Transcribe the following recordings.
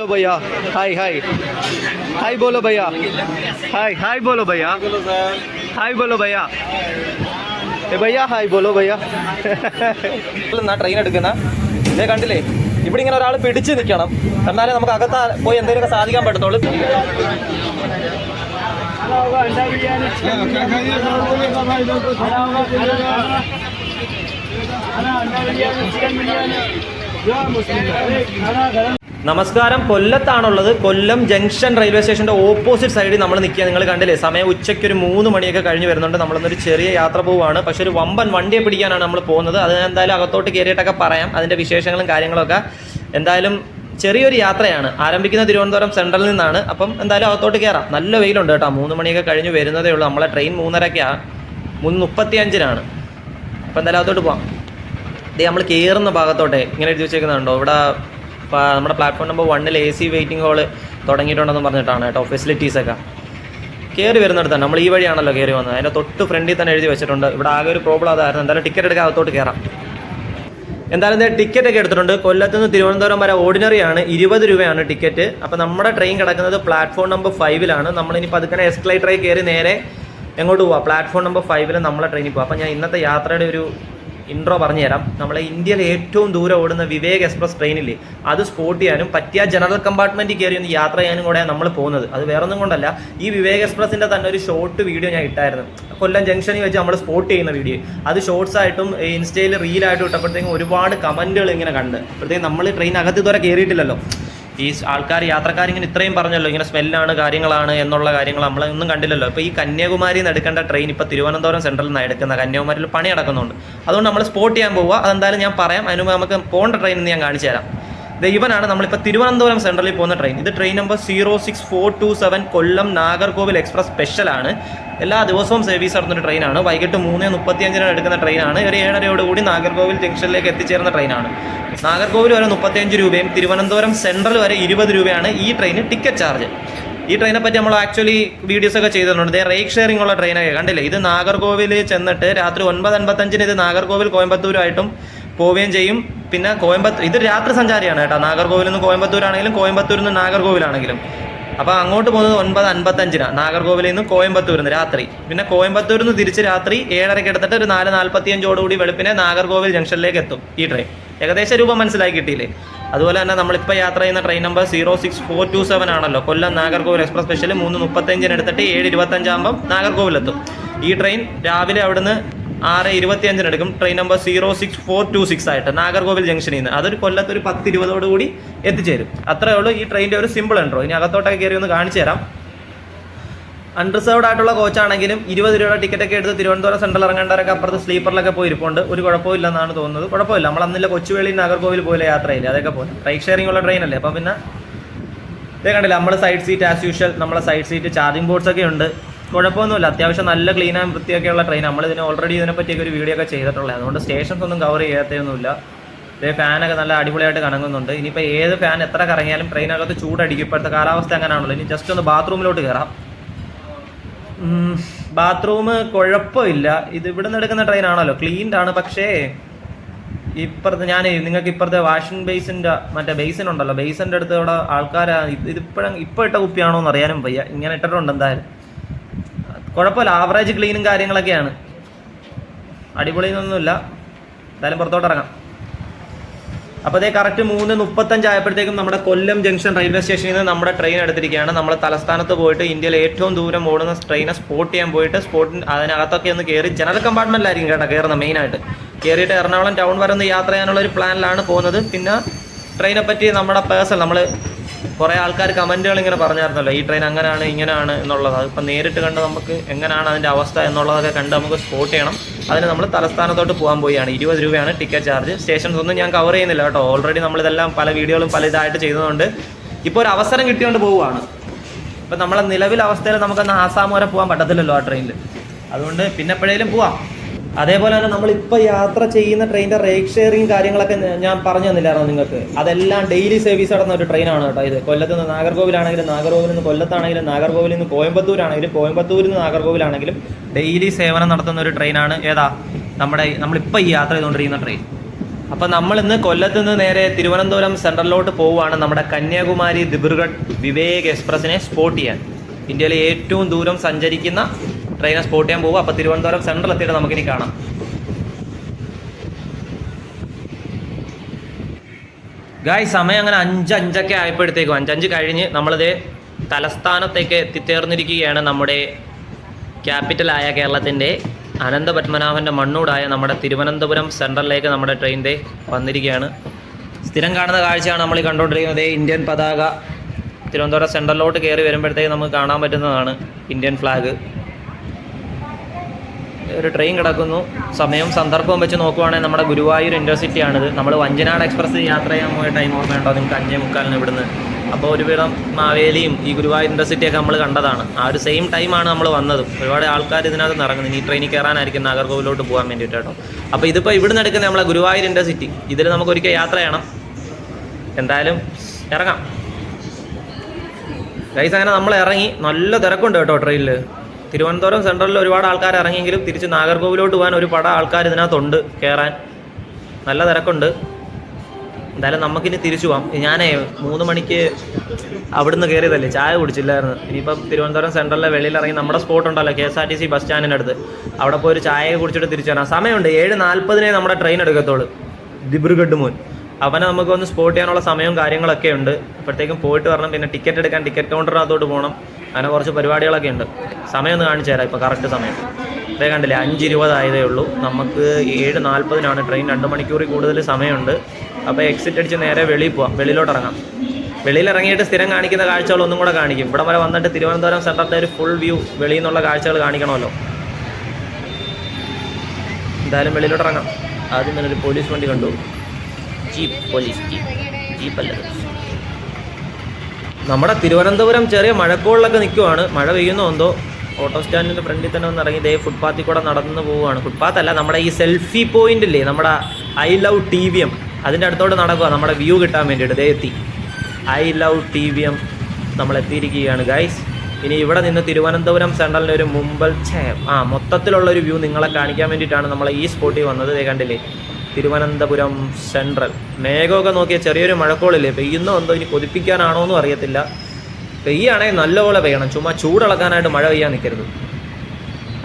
बोलो भैया हाय हाय हाय बोलो भैया हाय हाय बोलो भैया हाय बोलो भैया ഏ ഭയ്യ ഹായ് ബോലോ ഭയ്യ എന്നാ ട്രെയിൻ എടുക്കുന്ന ഇതേ കണ്ടില്ലേ ഇവിടെ ഇങ്ങനെ ഒരാൾ പിടിച്ച് നിൽക്കണം എന്നാലേ നമുക്ക് അകത്ത് പോയി എന്തെങ്കിലുമൊക്കെ സാധിക്കാൻ പറ്റത്തുള്ളൂ നമസ്കാരം. കൊല്ലത്താണുള്ളത്. കൊല്ലം ജംഗ്ഷൻ റെയിൽവേ സ്റ്റേഷന്റെ ഓപ്പോസിറ്റ് സൈഡിൽ നമ്മൾ നിൽക്കുക നിങ്ങൾ കണ്ടില്ലേ സമയം ഉച്ചയ്ക്ക് ഒരു മൂന്ന് മണിയൊക്കെ കഴിഞ്ഞ് വരുന്നുണ്ട്. നമ്മളൊന്നൊരു ചെറിയ യാത്ര പോവുകയാണ്. പക്ഷെ ഒരു വമ്പൻ വണ്ടിയെ പിടിക്കാനാണ് നമ്മൾ പോകുന്നത്. അത് എന്തായാലും അകത്തോട്ട് കയറിയിട്ടൊക്കെ പറയാം. അതിന്റെ വിശേഷങ്ങളും കാര്യങ്ങളൊക്കെ എന്തായാലും ചെറിയൊരു യാത്രയാണ്. ആരംഭിക്കുന്ന തിരുവനന്തപുരം സെൻട്രലിൽ നിന്നാണ്. അപ്പം എന്തായാലും അകത്തോട്ട് കയറാം. നല്ല വെയിലുണ്ട് കേട്ടോ. മൂന്ന് മണിയൊക്കെ കഴിഞ്ഞ് വരുന്നതേ ഉള്ളൂ. നമ്മളെ ട്രെയിൻ മൂന്നരക്കാണ് മൂന്ന് മുപ്പത്തി അഞ്ചിനാണ് അപ്പം എന്തായാലും അകത്തോട്ട് പോവാം. ഇതേ നമ്മൾ കയറുന്ന ഭാഗത്തോട്ടെ ഇങ്ങനെ എഴുതി വെച്ചേക്കുന്നുണ്ടോ? ഇവിടെ നമ്മുടെ പ്ലാറ്റ്ഫോം നമ്പർ വണ്ണിൽ എ സി വെയിറ്റിംഗ് ഹോൾ തുടങ്ങിയിട്ടുണ്ടെന്ന് പറഞ്ഞിട്ടാണ് കേട്ടോ ഫെസിലിറ്റീസൊക്കെ കയറി വരുന്നിടത്താണ് നമ്മൾ ഈ വഴിയാണല്ലോ കയറി വന്നത്. അതിന്റെ തൊട്ട് ഫ്രണ്ടിൽ തന്നെ എഴുതി വെച്ചിട്ടുണ്ട്. ഇവിടെ ആകെ ഒരു പ്രോബ്ലം അതായിരുന്നു. എന്തായാലും ടിക്കറ്റ് എടുക്കാൻ അകത്തോട്ട് കയറാം എന്തായാലും ടിക്കറ്റ് ഒക്കെ എടുത്തിട്ടുണ്ട്. കൊല്ലത്ത് നിന്ന് തിരുവനന്തപുരം വരെ ഓർഡിനറി ആണ്. ഇരുപത് രൂപയാണ് ടിക്കറ്റ് അപ്പോൾ നമ്മുടെ ട്രെയിൻ കിടക്കുന്നത് പ്ലാറ്റ്ഫോം നമ്പർ ഫൈവിലാണ് നമ്മളിനി പതുക്കനെ എസ്കലേറ്ററിൽ കയറി നേരെ എങ്ങോട്ട് പോവാം? പ്ലാറ്റ്ഫോം നമ്പർ ഫൈവിൽ നമ്മളെ ട്രെയിനിൽ പോവാം. അപ്പോൾ ഞാൻ ഇന്നത്തെ യാത്രയുടെ ഒരു ഇൻട്രോ പറഞ്ഞു തരാം നമ്മളെ ഇന്ത്യയിൽ ഏറ്റവും ദൂരം ഓടുന്ന വിവേക് എക്സ്പ്രസ് ട്രെയിനില്ലേ അത് സ്പോട്ട് ചെയ്യാനും പറ്റിയ ജനറൽ കമ്പാർട്ട്മെന്റിൽ കയറി ഒന്ന് യാത്ര ചെയ്യാനും കൂടെയാണ് നമ്മൾ പോകുന്നത്. അത് വേറൊന്നും കൊണ്ടല്ല ഈ വിവേക് എക്സ്പ്രസിന്റെ തന്നെ ഒരു ഷോർട്ട് വീഡിയോ ഞാൻ ഇട്ടായിരുന്നു. കൊല്ലം ജംഗ്ഷനിൽ വെച്ച് നമ്മൾ സ്പോട്ട് ചെയ്യുന്ന വീഡിയോ അത് ഷോർട്സ് ആയിട്ടും ഇൻസ്റ്റയിൽ റീലായിട്ടും ഇട്ടപ്പോഴത്തേക്കും ഒരുപാട് കമന്റുകൾ ഇങ്ങനെ കണ്ട്. അപ്പോഴത്തേക്കും നമ്മൾ ട്രെയിൻ അകത്ത് ഇതുവരെ കയറിയിട്ടില്ലല്ലോ. ഈ ആൾക്കാർ യാത്രക്കാർ ഇങ്ങനെ ഇത്രയും പറഞ്ഞല്ലോ ഇങ്ങനെ സ്മെല്ലാണ് കാര്യങ്ങളാണ് എന്നുള്ള കാര്യങ്ങൾ നമ്മളൊന്നും കണ്ടില്ലല്ലോ. ഇപ്പോൾ ഈ കന്യാകുമാരിയിൽ നിന്ന് എടുക്കേണ്ട ട്രെയിൻ ഇപ്പോൾ തിരുവനന്തപുരം സെൻട്രലിൽ നിന്ന് എടുക്കുന്ന കന്യാകുമാരിയിൽ പണി നടക്കുന്നുണ്ട്. അതുകൊണ്ട് നമ്മൾ സ്പോട്ട് ചെയ്യാൻ പോവുക. അതെന്തായാലും ഞാൻ പറയാം. അതിന് നമുക്ക് പോകേണ്ട ട്രെയിൻ ഞാൻ കാണിച്ചു തരാം ഇവനാണ് നമ്മളിപ്പോൾ തിരുവനന്തപുരം സെൻട്രലിൽ പോകുന്ന ട്രെയിൻ ഇത് train number zero six four two seven Kollam Nagercoil express സ്പെഷ്യലാണ് എല്ലാ ദിവസവും സർവീസ് നടത്തുന്ന ട്രെയിനാണ് വൈകിട്ട് മൂന്ന് മുപ്പത്തിയഞ്ചിനാണ് എടുക്കുന്ന ട്രെയിനാണ് ഒരു ഏഴരയോട് കൂടി നാഗർകോവിൽ ജംഗ്ഷനിലേക്ക് എത്തിച്ചേരുന്ന ട്രെയിനാണ് നാഗർകോവിൽ വരെ മുപ്പത്തിയഞ്ച് രൂപയും തിരുവനന്തപുരം സെൻട്രൽ വരെ ഇരുപത് രൂപയാണ് ഈ ട്രെയിന് ടിക്കറ്റ് ചാർജ് ഈ ട്രെയിനെ പറ്റി നമ്മൾ ആക്ച്വലി വീഡിയോസ് ഒക്കെ ചെയ്തിട്ടുണ്ട്. ഇതേ റേക്ക് ഷെയറിംഗ് ഉള്ള ട്രെയിനൊക്കെ കണ്ടില്ലേ? ഇത് നാഗർകോവിൽ ചെന്നിട്ട് രാത്രി ഒൻപത് അൻപത്തഞ്ചിന് ഇത് നാഗർകോവിൽ കോയമ്പത്തൂരായിട്ടും പോവുകയും ചെയ്യും. പിന്നെ കോയമ്പത്തൂർ ഇത് രാത്രി സഞ്ചാരിയാണ് കേട്ടോ. നാഗർകോവിൽ നിന്ന് കോയമ്പത്തൂരാണെങ്കിലും കോയമ്പത്തൂരിൽ നിന്ന് നാഗർകോവിലാണെങ്കിലും. അപ്പോൾ അങ്ങോട്ട് പോകുന്നത് ഒൻപത് അൻപത്തഞ്ചിനാണ് നാഗർകോവിലിൽ നിന്ന് കോയമ്പത്തൂരിൽ നിന്ന് രാത്രി. പിന്നെ കോയമ്പത്തൂരിൽ നിന്ന് തിരിച്ച് രാത്രി ഏഴരയ്ക്ക് എടുത്തിട്ട് ഒരു നാല് നാൽപ്പത്തിയഞ്ചോടുകൂടി വെളുപ്പിനെ നാഗർകോവിൽ ജംഗ്ഷനിലേക്ക് എത്തും ഈ ട്രെയിൻ ഏകദേശം രൂപം മനസ്സിലാക്കി കിട്ടിയില്ലേ? അതുപോലെ തന്നെ നമ്മളിപ്പോൾ യാത്ര ചെയ്യുന്ന train number zero six four two seven ആണല്ലോ. കൊല്ലം നാഗർകോവിൽ എക്സ്പ്രസ് സ്പെഷ്യൽ മൂന്ന് മുപ്പത്തഞ്ചിന് എടുത്തിട്ട് ഏഴ് ഇരുപത്തഞ്ചാകുമ്പം നാഗർകോവിലെത്തും. ഈ ട്രെയിൻ രാവിലെ അവിടുന്ന് ആറ് ഇരുപത്തിയഞ്ചിന് എടുക്കും. Train number zero six four two six ആയിട്ട് നാഗർകോവിൽ ജംഗ്ഷനിൽ നിന്ന് അതൊരു കൊല്ലത്ത് ഒരു പത്ത് ഇരുപതോട് കൂടി എത്തിച്ചേരും. അത്രേ ഉള്ളൂ ഈ ട്രെയിനിന്റെ ഒരു സിമ്പിൾ ഉണ്ടോ ഇനി അകത്തോട്ടൊക്കെ കയറി ഒന്ന് കാണിച്ചു തരാം. അൺറിസർവ്ഡ് ആയിട്ടുള്ള കോച്ചാണെങ്കിലും ഇരുപത് രൂപയുടെ ടിക്കറ്റ് ഒക്കെ എടുത്ത് തിരുവനന്തപുരം സെൻട്രൽ ഇറങ്ങേണ്ടവരൊക്കെ അപ്പുറത്ത് സ്ലീപ്പറിലൊക്കെ പോയി ഇരിപ്പുണ്ട് ഒരു കുഴപ്പമില്ലെന്നാണ് തോന്നുന്നത്. കുഴപ്പമില്ല. നമ്മൾ അന്നില്ല കൊച്ചുവേളി നാഗർകോവിൽ പോലെ യാത്രയില്ല. അതൊക്കെ പോലെ. ബൈക്ക് ഷെയറിംഗ് ഉള്ള ട്രെയിൻ അല്ലേ? അപ്പം പിന്നെ ഇതേ കണ്ടില്ല? നമ്മൾ സൈഡ് സീറ്റ് ആസ് യൂഷ്വൽ നമ്മളെ സൈഡ് സീറ്റ് ചാർജിംഗ് ബോർഡ്സ് ഒക്കെ ഉണ്ട്. കുഴപ്പമൊന്നുമില്ല. അത്യാവശ്യം നല്ല ക്ലീൻ ആൻഡ് വൃത്തിയൊക്കെയുള്ള ട്രെയിൻ നമ്മൾ ഇതിന് ഓൾറെഡി ഇതിനെ പറ്റിയൊക്കെ ഒരു വീഡിയോ ഒക്കെ ചെയ്തിട്ടുള്ളത് അതുകൊണ്ട് സ്റ്റേഷൻസ് ഒന്നും കവർ ചെയ്യാത്തൊന്നുമില്ല. ഇതേ ഫാനൊക്കെ നല്ല അടിപൊളിയായിട്ട് കറങ്ങുന്നുണ്ട്. ഇനിയിപ്പോൾ ഏത് ഫാൻ എത്ര കറങ്ങിയാലും ട്രെയിനകത്ത് ചൂടടിക്കും. ഇപ്പോഴത്തെ കാലാവസ്ഥ അങ്ങനെയാണല്ലോ ഇനി ജസ്റ്റ് ഒന്ന് ബാത്റൂമിലോട്ട് കയറാം ബാത്റൂം കുഴപ്പമില്ല. ഇത് ഇവിടെ നിന്ന് എടുക്കുന്ന ട്രെയിൻ ആണല്ലോ. ക്ലീൻഡ് ആണ്. പക്ഷേ ഇപ്പുറത്തെ ഞാൻ നിങ്ങൾക്ക് ഇപ്പുറത്തെ വാഷിംഗ് ബേസിന്റെ മറ്റേ ബേസിൻ ഉണ്ടല്ലോ. ബേസിന്റെ അടുത്ത് ഇവിടെ ആൾക്കാരാ. ഇത് ഇതിപ്പോഴും ഇപ്പോൾ ഇട്ട കുപ്പിയാണോ എന്ന് അറിയാനും വയ്യ. ഇങ്ങനെ ഇട്ടിട്ടുണ്ട് എന്തായാലും. കുഴപ്പമില്ല. ആവറേജ് ക്ലീനും കാര്യങ്ങളൊക്കെയാണ്. അടിപൊളിയൊന്നുമില്ല എന്തായാലും പുറത്തോട്ട് ഇറങ്ങാം അപ്പോൾ അതേ കറക്റ്റ് മൂന്ന് മുപ്പത്തഞ്ച് ആയപ്പോഴത്തേക്കും നമ്മുടെ കൊല്ലം ജംഗ്ഷൻ റെയിൽവേ സ്റ്റേഷനിൽ നിന്ന് നമ്മുടെ ട്രെയിൻ എടുത്തിരിക്കുകയാണ്. നമ്മൾ തലസ്ഥാനത്ത് പോയിട്ട് ഇന്ത്യയിൽ ഏറ്റവും ദൂരം ഓടുന്ന ട്രെയിനെ സ്പോട്ട് ചെയ്യാൻ പോയിട്ട് സ്പോട്ടിന് അതിനകത്തൊക്കെ ഒന്ന് കയറി ജനറൽ കമ്പാർട്ട്മെന്റിലായിരിക്കും കേട്ടോ കയറുന്നത് മെയിനായിട്ട് കയറിയിട്ട് എറണാകുളം ടൗൺ വരെ ഒന്ന് യാത്ര ചെയ്യാനുള്ള ഒരു പ്ലാനിലാണ് പോകുന്നത്. പിന്നെ ട്രെയിനെ പറ്റി നമ്മുടെ പേഴ്സൺ നമ്മൾ കുറേ ആൾക്കാർ കമന്റുകൾ ഇങ്ങനെ പറഞ്ഞായിരുന്നല്ലോ ഈ ട്രെയിൻ അങ്ങനെയാണ് ഇങ്ങനെയാണ് എന്നുള്ളത്. അതിപ്പോൾ നേരിട്ട് കണ്ട് നമുക്ക് എങ്ങനെയാണ് അതിന്റെ അവസ്ഥ എന്നുള്ളതൊക്കെ കണ്ട് നമുക്ക് സ്പോട്ട് ചെയ്യണം. അതിന് നമ്മൾ തലസ്ഥാനത്തോട്ട് പോകാൻ പോവുകയാണ്. ഇരുപത് രൂപയാണ് ടിക്കറ്റ് ചാർജ് സ്റ്റേഷൻസ് ഒന്നും ഞാൻ കവർ ചെയ്യുന്നില്ല കേട്ടോ. ഓൾറെഡി നമ്മളിതെല്ലാം പല വീഡിയോകളും പല ഇതായിട്ട് ചെയ്തതുകൊണ്ട് ഇപ്പോൾ ഒരു അവസരം കിട്ടിയോണ്ട് പോവുകയാണ്. ഇപ്പം നമ്മളെ നിലവിലെ അവസ്ഥയിൽ നമുക്കൊന്ന് ആസാം വരെ പോകാൻ പറ്റത്തില്ലല്ലോ ആ ട്രെയിനിൽ അതുകൊണ്ട് പിന്നെ എപ്പോഴേലും പോവാം. അതേപോലെ തന്നെ നമ്മളിപ്പോൾ യാത്ര ചെയ്യുന്ന ട്രെയിനിന്റെ റേക്ക് ഷെയറിങ് കാര്യങ്ങളൊക്കെ ഞാൻ പറഞ്ഞു തന്നില്ലായിരുന്നു നിങ്ങൾക്ക്? അതെല്ലാം ഡെയിലി സർവീസ് നടന്ന ഒരു ട്രെയിനാണ് കേട്ടോ ഇത്. കൊല്ലത്ത് നിന്ന് നാഗർകോവിലാണെങ്കിലും നാഗർകോവിൽ നിന്ന് കൊല്ലത്താണെങ്കിലും നാഗർകോവിൽ നിന്ന് കോയമ്പത്തൂരാണെങ്കിലും കോയമ്പത്തൂരിൽ നിന്ന് നാഗർകോവിലാണെങ്കിലും ഡെയിലി സേവനം നടത്തുന്ന ഒരു ട്രെയിനാണ് ഏതാ? നമ്മുടെ നമ്മളിപ്പോൾ ഈ യാത്ര ചെയ്തുകൊണ്ടിരിക്കുന്ന ട്രെയിൻ അപ്പോൾ നമ്മൾ ഇന്ന് കൊല്ലത്ത് നിന്ന് നേരെ തിരുവനന്തപുരം സെൻട്രലിലോട്ട് പോവുകയാണ് നമ്മുടെ കന്യാകുമാരി ദിബ്രുഗഡ് വിവേക് എക്സ്പ്രസിനെ സ്പോട്ട് ചെയ്യാൻ. ഇന്ത്യയിലെ ഏറ്റവും ദൂരം സഞ്ചരിക്കുന്ന ട്രെയിനെ സ്പോട്ട് ചെയ്യാൻ പോകും അപ്പോൾ തിരുവനന്തപുരം സെൻട്രൽ എത്തിയിട്ട് നമുക്കിനി കാണാം. ഗായ് സമയം അങ്ങനെ അഞ്ച് അഞ്ചൊക്കെ ആയപ്പോഴത്തേക്കും അഞ്ചഞ്ച് കഴിഞ്ഞ് നമ്മളിത് തലസ്ഥാനത്തേക്ക് എത്തിച്ചേർന്നിരിക്കുകയാണ് നമ്മുടെ ക്യാപിറ്റലായ കേരളത്തിന്റെ അനന്തപത്മനാഭന്റെ മണ്ണൂടായ നമ്മുടെ തിരുവനന്തപുരം സെൻട്രലിലേക്ക് നമ്മുടെ ട്രെയിനിന്റെ വന്നിരിക്കുകയാണ്. സ്ഥിരം കാണുന്ന കാഴ്ചയാണ് നമ്മൾ കണ്ടുകൊണ്ടിരിക്കുന്നത്. ഇന്ത്യൻ പതാക തിരുവനന്തപുരം സെൻട്രലിലോട്ട് കയറി വരുമ്പോഴത്തേക്ക് നമുക്ക് കാണാൻ പറ്റുന്നതാണ് ഇന്ത്യൻ ഫ്ലാഗ് ഒരു ട്രെയിൻ കിടക്കുന്നു. സമയവും സന്ദർഭവും വെച്ച് നോക്കുവാണെങ്കിൽ നമ്മുടെ ഗുരുവായൂർ ഇന്റർസിറ്റി ആണിത്. നമ്മൾ വഞ്ചനാട് എക്സ്പ്രസ് യാത്ര ചെയ്യാൻ പോയ ടൈം ഓർമ്മയുണ്ടോ? നിങ്ങൾക്ക് അഞ്ചേ മുക്കാലിന് ഇവിടുന്ന്. അപ്പോൾ ഒരുവിധം മാവേലിയും ഈ ഗുരുവായൂർ ഇന്റർസിറ്റിയൊക്കെ നമ്മൾ കണ്ടതാണ്. ആ ഒരു സെയിം ടൈമാണ് നമ്മൾ വന്നതും. ഒരുപാട് ആൾക്കാർ ഇതിനകത്ത് നിറങ്ങുന്നത് ഈ ട്രെയിനിൽ കയറാനായിരിക്കും നാഗർകോവിലോട്ട് പോകാൻ വേണ്ടിയിട്ട് കേട്ടോ. അപ്പോൾ ഇതിപ്പോൾ ഇവിടുന്ന് എടുക്കുന്ന നമ്മളെ ഗുരുവായൂർ ഇന്റർസിറ്റി ഇതിൽ നമുക്ക് ഒരിക്കൽ യാത്ര ചെയ്യണം. എന്തായാലും ഇറങ്ങാം. ഗൈസ് അങ്ങനെ നമ്മൾ ഇറങ്ങി. നല്ല തിരക്കുണ്ട് കേട്ടോ ട്രെയിനിൽ തിരുവനന്തപുരം സെൻട്രലിൽ ഒരുപാട് ആൾക്കാർ ഇറങ്ങിയെങ്കിലും തിരിച്ച് നാഗർകോവിലോട്ട് പോകാൻ ഒരു പട ആൾക്കാർ ഇതിനകത്തുണ്ട് കയറാൻ നല്ല തിരക്കുണ്ട്. എന്തായാലും നമുക്കിനി തിരിച്ചു പോവാം. ഞാനേ മൂന്ന് മണിക്ക് അവിടുന്ന് കയറിയതല്ലേ ചായ കുടിച്ചില്ലായിരുന്നു. ഇനിയിപ്പം തിരുവനന്തപുരം സെൻട്രലിലെ വെളിയിൽ ഇറങ്ങി നമ്മുടെ സ്പോട്ട് ഉണ്ടല്ലോ K S R T C bus സ്റ്റാൻഡിന്റെ അടുത്ത്. അവിടെ പോയി ഒരു ചായ കുടിച്ചിട്ട് തിരിച്ചു വരാം സമയമുണ്ട്. ഏഴ് നാൽപ്പതിനേ നമ്മുടെ ട്രെയിൻ എടുക്കത്തുള്ളൂ. ദിബ്രുഗഡ് മോൻ. അവനെ നമുക്ക് ഒന്ന് സ്പോട്ട് ചെയ്യാനുള്ള സമയവും കാര്യങ്ങളൊക്കെ ഉണ്ട്. അപ്പോഴത്തേക്കും പോയിട്ട് വരണം. പിന്നെ ടിക്കറ്റ് എടുക്കാൻ ടിക്കറ്റ് കൗണ്ടറിനകത്തോട്ട് പോകണം. അങ്ങനെ കുറച്ച് പരിപാടികളൊക്കെ ഉണ്ട്. സമയം ഒന്ന് കാണിച്ചു തരാം ഇപ്പോൾ കറക്റ്റ് സമയം. അതേ കണ്ടില്ലേ അഞ്ച് ഇരുപതായതേ ഉള്ളൂ. നമുക്ക് ഏഴ് നാൽപ്പതിനാണ് ട്രെയിൻ രണ്ട് മണിക്കൂറിൽ കൂടുതൽ സമയമുണ്ട്. അപ്പോൾ എക്സിറ്റ് അടിച്ച് നേരെ വെളിയിൽ പോവാം വെളിയിലോട്ട് ഇറങ്ങാം. വെളിയിൽ ഇറങ്ങിയിട്ട് സ്ഥിരം കാണിക്കുന്ന കാഴ്ചകൾ ഒന്നും കൂടെ കാണിക്കും. ഇവിടെ വരെ വന്നിട്ട് തിരുവനന്തപുരം സെന്ററിന്റെ ഒരു ഫുൾ വ്യൂ വെളിയിൽ നിന്നുള്ള കാഴ്ചകൾ കാണിക്കണമല്ലോ. എന്തായാലും വെളിയിലോട്ട് ഇറങ്ങാം. ആദ്യം തന്നെ ഒരു പോലീസ് വണ്ടി കണ്ടു. Jeep police jeep. ജീപ്പല്ലത് നമ്മുടെ തിരുവനന്തപുരം ചെറിയ മഴക്കോളിലൊക്കെ നിൽക്കുവാണ് മഴ പെയ്യുന്നോ എന്തോ? ഓട്ടോ സ്റ്റാൻഡിന്റെ ഫ്രണ്ടിൽ തന്നെ ഒന്ന് ഇറങ്ങി ദേ ഫുട്പാത്തിൽ കൂടെ നടന്ന് പോവുകയാണ്. ഫുട്പാത്ത് അല്ല നമ്മുടെ ഈ സെൽഫി പോയിന്റ് ഇല്ലേ? നമ്മുടെ I love T V M അതിന്റെ അടുത്തോട്ട് നടക്കുക. നമ്മുടെ വ്യൂ കിട്ടാൻ വേണ്ടിയിട്ട് ദേ എത്തി. I love T V M നമ്മൾ എത്തിയിരിക്കുകയാണ്. ഗൈസ് ഇനി ഇവിടെ നിന്ന് തിരുവനന്തപുരം സെൻട്രലിന്റെ ഒരു മുമ്പൽ ആ മൊത്തത്തിലുള്ള ഒരു വ്യൂ നിങ്ങളെ കാണിക്കാൻ വേണ്ടിയിട്ടാണ് നമ്മൾ ഈ സ്പോട്ടിൽ വന്നത്. കണ്ടില്ലേ? തിരുവനന്തപുരം സെൻട്രൽ. മേഘമൊക്കെ നോക്കിയ ചെറിയൊരു മഴക്കോളില്ലേ? പെയ്യുന്നോ എന്തോ ഇനി കൊതിപ്പിക്കാനാണോ എന്നും അറിയത്തില്ല. പെയ്യാണെങ്കിൽ നല്ലപോലെ പെയ്യണം. ചുമ്മാ ചൂടിളക്കാനായിട്ട് മഴ പെയ്യാൻ നിൽക്കരുത്.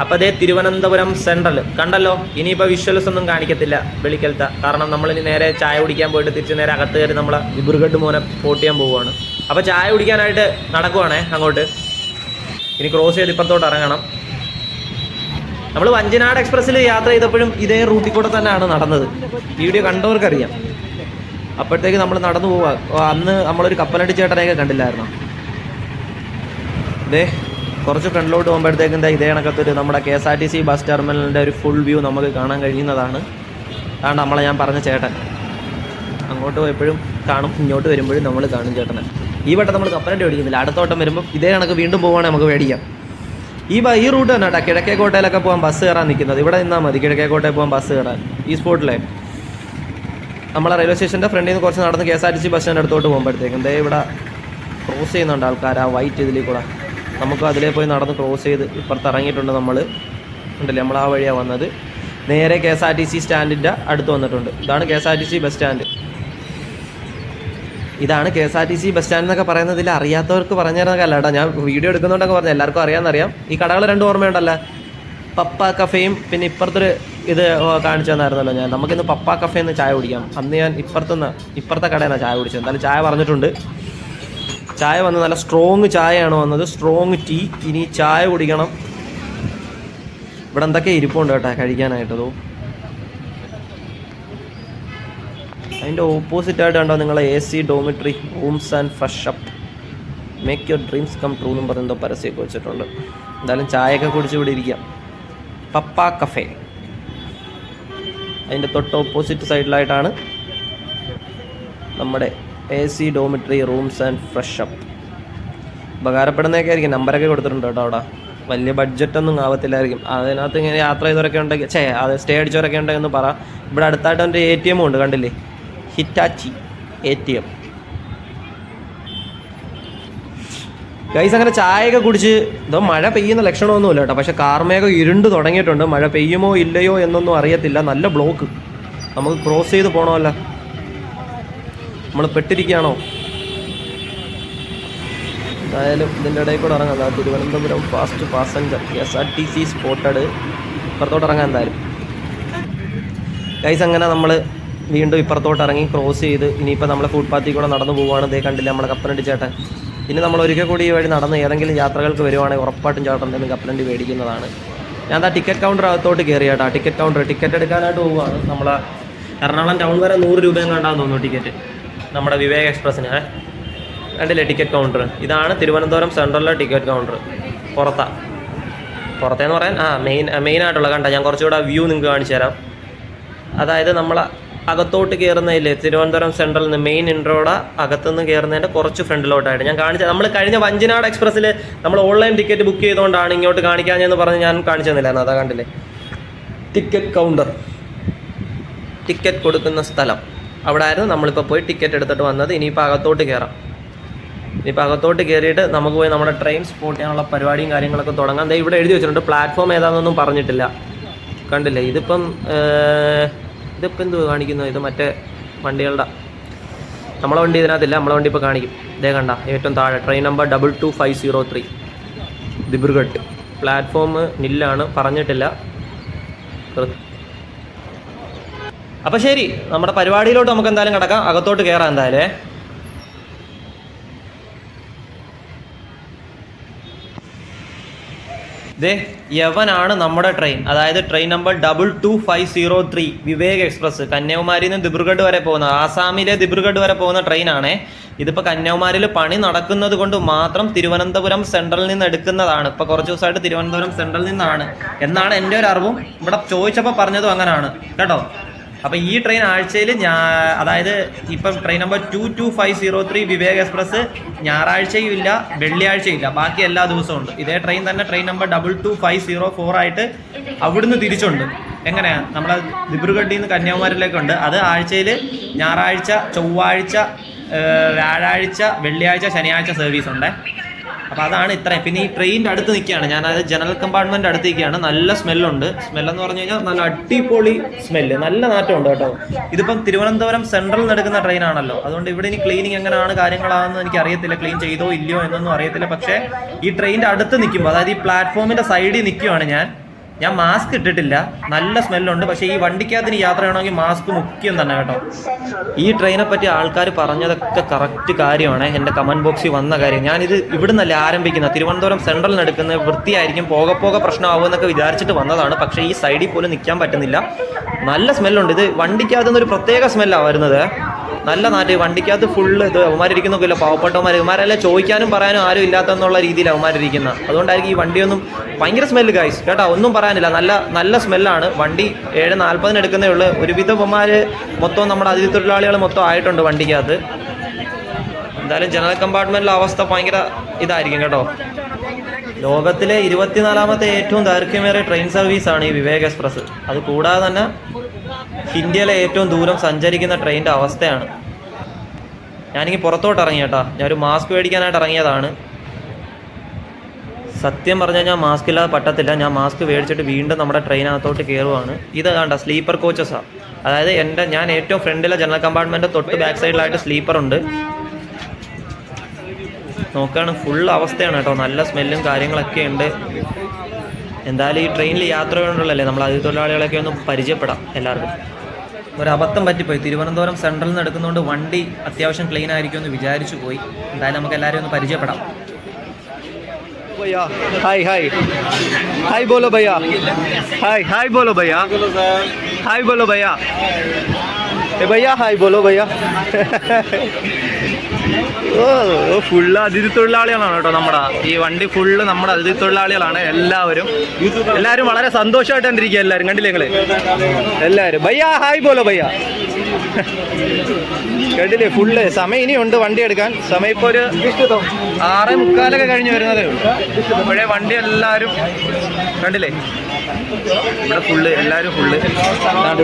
അപ്പോൾ അതേ തിരുവനന്തപുരം സെൻട്രൽ. കണ്ടല്ലോ? ഇനിയിപ്പോൾ വിഷ്വൽസ് ഒന്നും കാണിക്കത്തില്ല വെളിക്കലത്തെ കാരണം നമ്മളിനി നേരെ ചായ കുടിക്കാൻ പോയിട്ട് തിരിച്ച് നേരെ അകത്ത് കയറി നമ്മളെ ഇബുർഗഡ് മോനെ പോട്ട് ചെയ്യാൻ പോവുകയാണ്. അപ്പോൾ ചായ കുടിക്കാനായിട്ട് നടക്കുവാണേ അങ്ങോട്ട്. ഇനി ക്രോസ് ചെയ്ത് ഇപ്പുറത്തോട്ട് ഇറങ്ങണം. നമ്മൾ വഞ്ചിനാട് എക്സ്പ്രസ്സിൽ യാത്ര ചെയ്തപ്പോഴും ഇതേ റൂട്ടിൽ കൂടെ തന്നെയാണ് നടന്നത്. വീഡിയോ കണ്ടവർക്കറിയാം. അപ്പോഴത്തേക്ക് നമ്മൾ നടന്നു പോവാ. അന്ന് നമ്മളൊരു കപ്പലടി ചേട്ടനെയൊക്കെ കണ്ടില്ലായിരുന്നു? ഇതേ കുറച്ച് ഫ്രണ്ടിലോട്ട് പോകുമ്പോഴത്തേക്കും ഇതേ കണക്കത്തൊരു നമ്മുടെ K S R T C bus ടെർമിനലിന്റെ ഒരു ഫുൾ വ്യൂ നമുക്ക് കാണാൻ കഴിയുന്നതാണ്. അതാണ് നമ്മളെ ഞാൻ പറഞ്ഞ ചേട്ടൻ. അങ്ങോട്ട് പോയപ്പോഴും കാണും ഇങ്ങോട്ട് വരുമ്പോഴും നമ്മൾ കാണും ചേട്ടനെ. ഈ വട്ടം നമ്മൾ കപ്പലണ്ടി അടുത്ത വട്ടം വരുമ്പോൾ ഇതേ കണക്ക് വീണ്ടും പോവുകയാണെങ്കിൽ നമുക്ക് മേടിക്കാം ഈ ഈ റൂട്ട് തന്നെ കേട്ടോ. കിഴക്കേക്കോട്ടയിലൊക്കെ പോകാൻ ബസ് കയറാൻ നിൽക്കുന്നത് ഇവിടെ നിന്നാൽ മതി. കിഴക്കേക്കോട്ടയിൽ പോകാൻ ബസ് കയറാൻ ഈ സ്പോട്ടിലെ നമ്മളെ റെയിൽവേ സ്റ്റേഷന്റെ ഫ്രണ്ടിൽ നിന്ന് കുറച്ച് നടന്ന് K S R T C bus അടുത്തോട്ട് പോകുമ്പോഴത്തേക്കും. ദേ ഇവിടെ ക്രോസ് ചെയ്യുന്നുണ്ട് ആൾക്കാർ ആ വൈറ്റ് ഇതിൽ കൂടെ. നമുക്ക് അതിലേ പോയി നടന്ന് ക്രോസ് ചെയ്ത് ഇപ്പുറത്ത് ഇറങ്ങിയിട്ടുണ്ട് നമ്മൾ ഉണ്ടല്ലേ? നമ്മൾ ആ വഴിയാണ് വന്നത്. നേരെ K S R T C സ്റ്റാൻഡിന്റെ അടുത്ത് വന്നിട്ടുണ്ട്. ഇതാണ് K S R T C bus stand ഇതാണ് K S R T C bus stand എന്നൊക്കെ പറയുന്നതിൽ അറിയാത്തവർക്ക് പറഞ്ഞു തരുന്ന കേട്ടോ ഞാൻ വീഡിയോ എടുക്കുന്നതുകൊണ്ടൊക്കെ പറഞ്ഞു. എല്ലാവർക്കും അറിയാമെന്നറിയാം ഈ കടകൾ രണ്ടും ഓർമ്മയുണ്ടല്ലോ. പപ്പ കഫേയും പിന്നെ ഇപ്പുറത്തൊരു ഇത് കാണിച്ചു തന്നായിരുന്നല്ലോ ഞാൻ. നമുക്കിന്ന് പപ്പ കഫേ എന്ന് ചായ കുടിക്കാം. അന്ന് ഞാൻ ഇപ്പുറത്തുനിന്ന് ഇപ്പുറത്തെ കടയിൽ നിന്നാണ് ചായ കുടിച്ചത്. എന്തായാലും ചായ പറഞ്ഞിട്ടുണ്ട്. ചായ വന്ന് നല്ല സ്ട്രോങ് ചായയാണ് വന്നത്. സ്ട്രോങ് ടീ ഇനി ചായ കുടിക്കണം. ഇവിടെ എന്തൊക്കെ ഇരിപ്പുണ്ട് കേട്ടോ കഴിക്കാനായിട്ടതോ അതിന്റെ ഓപ്പോസിറ്റായിട്ട് കണ്ടോ നിങ്ങളെ A C dormitory rooms and fresh up. Make your dreams come true എന്നും എന്തോ പരസ്യമൊക്കെ വെച്ചിട്ടുണ്ട്. എന്തായാലും ചായയൊക്കെ കുടിച്ച് ഇവിടെ ഇരിക്കാം. പപ്പ കഫേ. അതിന്റെ തൊട്ട് ഓപ്പോസിറ്റ് സൈഡിലായിട്ടാണ് നമ്മുടെ A C dormitory rooms and fresh up. ഉപകാരപ്പെടുന്നതൊക്കെ ആയിരിക്കും നമ്പറൊക്കെ കൊടുത്തിട്ടുണ്ട് കേട്ടോ അവിടെ. വലിയ ബഡ്ജറ്റൊന്നും ആവത്തില്ലായിരിക്കും. അതിനകത്ത് ഇങ്ങനെ യാത്ര ചെയ്തവരൊക്കെ ഉണ്ടെങ്കിൽ ചേ അത് സ്റ്റേ അടിച്ചവരൊക്കെ ഉണ്ടെങ്കിൽ പറ. ഇവിടെ അടുത്തായിട്ട് എന്റെ എ ടി എമ്മും ഉണ്ട് കണ്ടില്ലേ? Hitachi A T M guys അങ്ങനെ ചായയൊക്കെ കുടിച്ച് ഇതോ മഴ പെയ്യുന്ന ലക്ഷണമൊന്നുമില്ല കേട്ടോ. പക്ഷെ കാർമേഘം ഇരുണ്ട് തുടങ്ങിയിട്ടുണ്ട്. മഴ പെയ്യുമോ ഇല്ലയോ എന്നൊന്നും അറിയത്തില്ല. നല്ല ബ്ലോക്ക് നമുക്ക് ക്രോസ് ചെയ്ത് പോകണമല്ല നമ്മൾ പെട്ടിരിക്കുകയാണോ? എന്തായാലും ഇതിന്റെ ഇടയിൽ കൂടെ ഇറങ്ങാം. Thiruvananthapuram fast passenger S R T C spotted ഇപ്പുറത്തോട്ട് ഇറങ്ങാൻ എന്തായാലും. ഗൈസ് അങ്ങനെ നമ്മൾ വീണ്ടും ഇപ്പുറത്തോട്ട് ഇറങ്ങി ക്രോസ് ചെയ്ത് ഇനിയിപ്പോൾ നമ്മൾ ഫുട്പാത്തിൽ കൂടെ നടന്നു പോവുകയാണ്. ഇതേ കണ്ടില്ല നമ്മളെ കപ്പലണ്ടി ചേട്ടൻ. ഇനി നമ്മൾ ഒരിക്കൽ കൂടി ഈ വഴി നടന്ന് ഏതെങ്കിലും യാത്രകൾക്ക് വരുവാണെങ്കിൽ ഉറപ്പായിട്ടും ചേട്ടൻ എന്തെങ്കിലും കപ്പലണ്ടി മേടിക്കുന്നതാണ്. ഞാൻ ആ ടിക്കറ്റ് കൗണ്ടർ അകത്തോട്ട് കയറി കേട്ടോ. ടിക്കറ്റ് കൗണ്ടർ ടിക്കറ്റ് എടുക്കാനായിട്ട് പോവുകയാണ്. നമ്മൾ എറണാകുളം ടൗൺ വരെ നൂറ് രൂപയും കണ്ടാന്ന് തോന്നുന്നു ടിക്കറ്റ് നമ്മുടെ വിവേക് എക്സ്പ്രസ്സിന്? കണ്ടില്ലേ ടിക്കറ്റ് കൗണ്ടർ ഇതാണ് തിരുവനന്തപുരം സെൻട്രലിലെ ടിക്കറ്റ് കൗണ്ടർ പുറത്താ. പുറത്തേന്ന് പറയാൻ ആ മെയിൻ മെയിൻ ആയിട്ടുള്ള കണ്ട? ഞാൻ കുറച്ചുകൂടെ വ്യൂ നിങ്ങൾക്ക് കാണിച്ചു തരാം. അതായത് നമ്മൾ അകത്തോട്ട് കയറുന്നതില്ലേ തിരുവനന്തപുരം സെൻട്രലിൽ നിന്ന് മെയിൻ ഇൻട്രോയുടെ അകത്തുനിന്ന് കയറുന്നതിന്റെ കുറച്ച് ഫ്രണ്ടിലോട്ടായിട്ട് ഞാൻ കാണിച്ച നമ്മൾ കഴിഞ്ഞ വഞ്ചിനാട് എക്സ്പ്രസ്സിൽ നമ്മൾ ഓൺലൈൻ ടിക്കറ്റ് ബുക്ക് ചെയ്തുകൊണ്ടാണ് ഇങ്ങോട്ട് കാണിക്കാഞ്ഞെന്ന് പറഞ്ഞ് ഞാൻ കാണിച്ചു തന്നില്ലായിരുന്നു. അതാ കണ്ടില്ലേ? ടിക്കറ്റ് കൗണ്ടർ ടിക്കറ്റ് കൊടുക്കുന്ന സ്ഥലം. അവിടെ ആയിരുന്നു നമ്മളിപ്പോൾ പോയി ടിക്കറ്റ് എടുത്തിട്ട് വന്നത്. ഇനിയിപ്പോൾ അകത്തോട്ട് കയറാം ഇനിയിപ്പോൾ അകത്തോട്ട് കയറിയിട്ട് നമുക്ക് പോയി നമ്മുടെ ട്രെയിൻ സ്പോട്ട് ചെയ്യാനുള്ള പരിപാടിയും കാര്യങ്ങളൊക്കെ തുടങ്ങാം. ഇവിടെ എഴുതി വെച്ചിട്ടുണ്ട്. പ്ലാറ്റ്ഫോം ഏതാണെന്നൊന്നും പറഞ്ഞിട്ടില്ല. കണ്ടില്ലേ? ഇതിപ്പം ഏർ, എന്തുവാ എന്ത് കാണിക്കുന്നു? ഇത് മറ്റേ വണ്ടികളുടെ. നമ്മളെ വണ്ടി ഇതിനകത്തില്ല നമ്മളെ വണ്ടി ഇപ്പോൾ കാണിക്കും. ഇതേ കണ്ട ഏറ്റവും താഴെ. Train number double two five zero three Dibrugarh. Platform നില്ലാണ് പറഞ്ഞിട്ടില്ല. അപ്പോൾ ശരി നമ്മുടെ പരിപാടിയിലോട്ട് നമുക്ക് എന്തായാലും കിടക്കാം. അകത്തോട്ട് കയറാം എന്തായാലും. ദേ യവനാണ് നമ്മുടെ ട്രെയിൻ അതായത് train number double two five zero three Vivek express കന്യാകുമാരിയിൽ നിന്ന് ദിബ്രുഗഡ് വരെ പോകുന്ന ആസാമിലെ ദിബ്രുഗഡ് വരെ പോകുന്ന ട്രെയിനാണ് ഇതിപ്പോൾ കന്യാകുമാരിയിൽ പണി നടക്കുന്നത് കൊണ്ട് മാത്രം തിരുവനന്തപുരം സെൻട്രലിൽ നിന്ന് എടുക്കുന്നതാണ്. ഇപ്പോൾ കുറച്ച് ദിവസമായിട്ട് തിരുവനന്തപുരം സെൻട്രലിൽ നിന്നാണ്. എന്നാണ് എന്റെ ഒരു അറിവും. ഇവിടെ ചോദിച്ചപ്പോൾ പറഞ്ഞതും അങ്ങനെയാണ് കേട്ടോ? അപ്പോൾ ഈ ട്രെയിൻ ആഴ്ചയിൽ ഞാൻ അതായത് ഇപ്പം train number two two five zero three Vivek express ഞായറാഴ്ചയും ഇല്ല വെള്ളിയാഴ്ചയും ഇല്ല. ബാക്കി എല്ലാ ദിവസവും ഉണ്ട്. ഇതേ ട്രെയിൻ തന്നെ train number double two five zero four ആയിട്ട് അവിടുന്ന് തിരിച്ചുണ്ട്. എങ്ങനെയാ? നമ്മളെ ദിബ്രുഗഡിൽ നിന്ന് കന്യാകുമാരിയിലേക്കുണ്ട്. അത് ആഴ്ചയിൽ ഞായറാഴ്ച ചൊവ്വാഴ്ച വ്യാഴാഴ്ച വെള്ളിയാഴ്ച ശനിയാഴ്ച സർവീസ് ഉണ്ട്. അപ്പോൾ അതാണ് ഇത്രയും പിന്നെ ഈ ട്രെയിനിന്റെ അടുത്ത് നിൽക്കുകയാണ്. ഞാൻ അത് ജനറൽ കമ്പാർട്ട്മെന്റ് അടുത്ത് നിൽക്കുകയാണ് നല്ല സ്മെല്ലുണ്ട് സ്മെല്ലെന്ന് പറഞ്ഞു കഴിഞ്ഞാൽ നല്ല അടിപൊളി സ്മെല്ല് നല്ല നാറ്റമുണ്ട് കേട്ടോ. ഇതിപ്പം തിരുവനന്തപുരം സെൻട്രലിൽ നിന്ന് എടുക്കുന്ന ട്രെയിനാണല്ലോ അതുകൊണ്ട് ഇവിടെ ഇനി ക്ലീനിങ് എങ്ങനെയാണ് കാര്യങ്ങളാണെന്ന് എനിക്ക് അറിയത്തില്ല ക്ലീൻ ചെയ്തോ ഇല്ലയോ എന്നൊന്നും അറിയത്തില്ല. പക്ഷേ ഈ ട്രെയിനിന്റെ അടുത്ത് നിൽക്കുമ്പോൾ അതായത് ഈ പ്ലാറ്റ്ഫോമിന്റെ സൈഡിൽ നിൽക്കുകയാണ് ഞാൻ. ഞാൻ മാസ്ക് ഇട്ടിട്ടില്ല. നല്ല സ്മെല്ലുണ്ട് പക്ഷേ ഈ വണ്ടിക്കകത്തിന് യാത്ര ചെയ്യണമെങ്കിൽ മാസ്ക് മുഖ്യം തന്നെ കേട്ടോ. ഈ ട്രെയിനെ പറ്റി ആൾക്കാർ പറഞ്ഞതൊക്കെ കറക്റ്റ് കാര്യമാണ്. എന്റെ കമന്റ് ബോക്സിൽ വന്ന കാര്യം. ഞാനിത് ഇവിടുന്നല്ല ആരംഭിക്കുന്നത്? തിരുവനന്തപുരം സെൻട്രലിൽ എടുക്കുന്ന വൃത്തിയായിരിക്കും പോകെ പോകെ പ്രശ്നമാകുമെന്നൊക്കെ വിചാരിച്ചിട്ട് വന്നതാണ്. പക്ഷേ ഈ സൈഡിൽ പോലും നിൽക്കാൻ പറ്റുന്നില്ല. നല്ല സ്മെല്ലുണ്ട് ഇത് വണ്ടിക്കകത്തുനിന്ന് ഒരു പ്രത്യേക സ്മെല്ലാണ് വരുന്നത്. നല്ല നാട്ടിൽ വണ്ടിക്കകത്ത് ഫുള്ള് ഇത് അവന്മാരിരിക്കുന്നൊക്കെ പാവപ്പെട്ടവന്മാർ ഇവന്മാരെല്ലാം ചോദിക്കാനും പറയാനും ആരും ഇല്ലാത്തെന്നുള്ള രീതിയിൽ അവന്മാരിരിക്കുന്നത് അതുകൊണ്ടായിരിക്കും ഈ വണ്ടിയൊന്നും ഭയങ്കര സ്മെല്ല് ഗൈസ് കേട്ടോ ഒന്നും പറയാനില്ല. നല്ല നല്ല സ്മെല്ലാണ് വണ്ടി ഏഴ് നാൽപ്പതിന് എടുക്കുന്നേ ഉള്ളൂ. ഒരുവിധ ഇവന്മാർ മൊത്തം നമ്മുടെ അതിഥി തൊഴിലാളികൾ മൊത്തം ആയിട്ടുണ്ട് വണ്ടിക്കകത്ത്. എന്തായാലും ജനറൽ കമ്പാർട്ട്മെന്റിലെ അവസ്ഥ ഭയങ്കര ഇതായിരിക്കും കേട്ടോ. ലോകത്തിലെ ഇരുപത്തിനാലാമത്തെ ഏറ്റവും ദൈർഘ്യമേറിയ ട്രെയിൻ സർവീസാണ് ഈ വിവേക് എക്സ്പ്രസ് അത് കൂടാതെ തന്നെ ഇന്ത്യയിലെ ഏറ്റവും ദൂരം സഞ്ചരിക്കുന്ന ട്രെയിനിന്റെ അവസ്ഥയാണ്. ഞാനിങ്ങനെ പുറത്തോട്ട് ഇറങ്ങി കേട്ടാ. ഞാനൊരു മാസ്ക് മേടിക്കാനായിട്ട് ഇറങ്ങിയതാണ്. സത്യം പറഞ്ഞാൽ ഞാൻ മാസ്ക് ഇല്ലാതെ പറ്റത്തില്ല. ഞാൻ മാസ്ക് മേടിച്ചിട്ട് വീണ്ടും നമ്മുടെ ട്രെയിനകത്തോട്ട് കയറുവാണ്. ഇത് കണ്ട സ്ലീപ്പർ കോച്ചസാണ് അതായത് എന്റെ ഞാൻ ഏറ്റവും ഫ്രണ്ടിലെ ജനറൽ കമ്പാർട്ട്മെന്റ് തൊട്ട് ബാക്ക് സൈഡിലായിട്ട് സ്ലീപ്പർ ഉണ്ട്. നോക്കുകയാണ് ഫുൾ അവസ്ഥയാണ് കേട്ടോ. നല്ല സ്മെല്ലും കാര്യങ്ങളൊക്കെ ഉണ്ട്. എന്തായാലും ഈ ട്രെയിനിൽ യാത്ര കൊണ്ടുള്ളല്ലേ നമ്മൾ അതിഥി തൊഴിലാളികളൊക്കെ ഒന്ന് പരിചയപ്പെടാം എല്ലാവർക്കും. ഒരു അബദ്ധം പറ്റിപ്പോയി. തിരുവനന്തപുരം സെൻട്രലിൽ നിന്ന് എടുക്കുന്നതുകൊണ്ട് വണ്ടി അത്യാവശ്യം ക്ലീൻ ആയിരിക്കും എന്ന് വിചാരിച്ചു പോയി. എന്തായാലും നമുക്ക് എല്ലാവരും ഒന്ന് പരിചയപ്പെടാം. Hi hi. ഹായ് ബോലോ ഭയ്യ. ഹായ് ഹായ് ബോലോ ഭയ്യ. ഹായ് ബോലോ ഭയ്യ. ഭയ്യ ഹായ് ബോലോ ഭയ്യ. ഓ ഫുള്ള് അതിഥി തൊഴിലാളികളാണ് കേട്ടോ നമ്മുടെ. ഈ വണ്ടി ഫുള്ള് നമ്മുടെ അതിഥി തൊഴിലാളികളാണ് എല്ലാവരും. എല്ലാവരും വളരെ സന്തോഷമായിട്ട് കണ്ടിരിക്കുക എല്ലാവരും. കണ്ടില്ലേ നിങ്ങൾ? എല്ലാവരും. ഭയ്യ ഹായ് പോലോ ഭയ്യ. കേട്ടില്ലേ ഫുള്ള് സമയം ഇനിയുണ്ട് വണ്ടി എടുക്കാൻ. സമയം ഇപ്പോൾ ഒരു ആറ് മുക്കാലൊക്കെ കഴിഞ്ഞ് വരുന്നതേ ഉള്ളൂ. അപ്പോഴേ വണ്ടി എല്ലാവരും കണ്ടില്ലേ? ഇവിടെ ഫുള്ള് എല്ലാവരും ഫുള്ള്